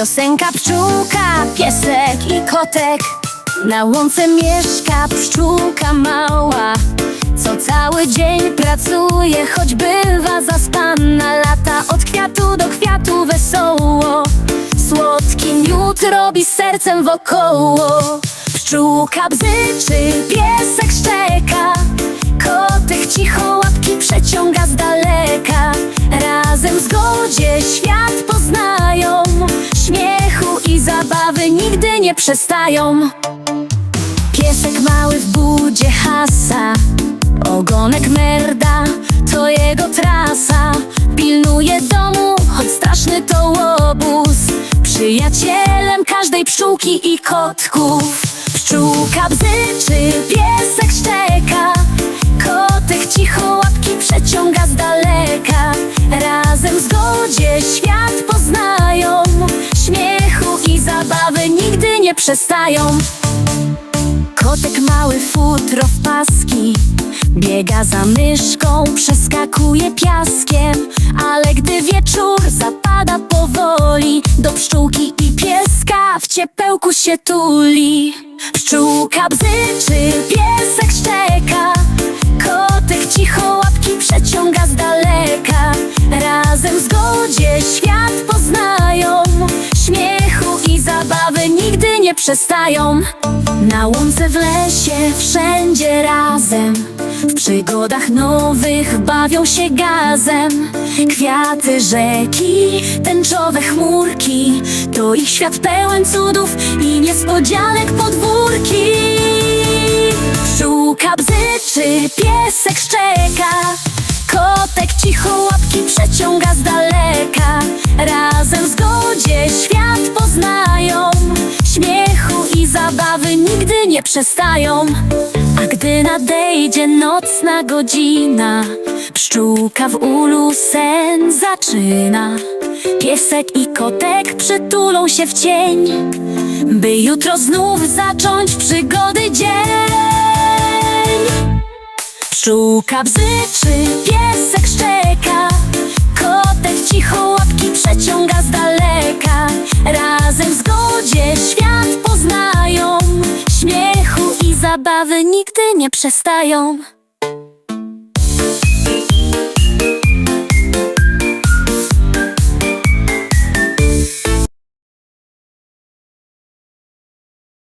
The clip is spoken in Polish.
Piosenka pszczółka, piesek i kotek. Na łące mieszka pszczółka mała Co cały dzień pracuje, choć bywa zaspana Lata od kwiatu do kwiatu wesoło. Słodki miód robi sercem wokoło. Pszczółka bzyczy, piesek szczeka. Kotek cicho łapki przeciąga z daleka nie przestają. Piesek mały w budzie hasa Ogonek merda to jego trasa. Pilnuje domu, choć straszny to łobuz. Przyjacielem każdej pszczółki i kotków. Pszczółka bzyczy, piesek szczeka? Kotek cicho łapki przeciąga z daleka. Razem zgodzie świat poznają nie przestają. Kotek mały futro w paski Biega za myszką, przeskakuje piaskiem. Ale gdy wieczór zapada powoli Do pszczółki i pieska w ciepełku się tuli. Pszczółka bzyczy, nie przestają. Na łące w lesie wszędzie razem. W przygodach nowych bawią się gazem. Kwiaty rzeki, tęczowe chmurki. To ich świat pełen cudów i niespodzianek podwórki. Pszczółka bzyczy, piesek szczeka. Kotek cicho łapki przeciąga z daleka. Razem nie przestają. A gdy nadejdzie nocna godzina Pszczółka w ulu sen zaczyna. Piesek i kotek przytulą się w cień By jutro znów zacząć przygody dzień. Pszczółka bzyczy, piesek szczeka nigdy nie przestają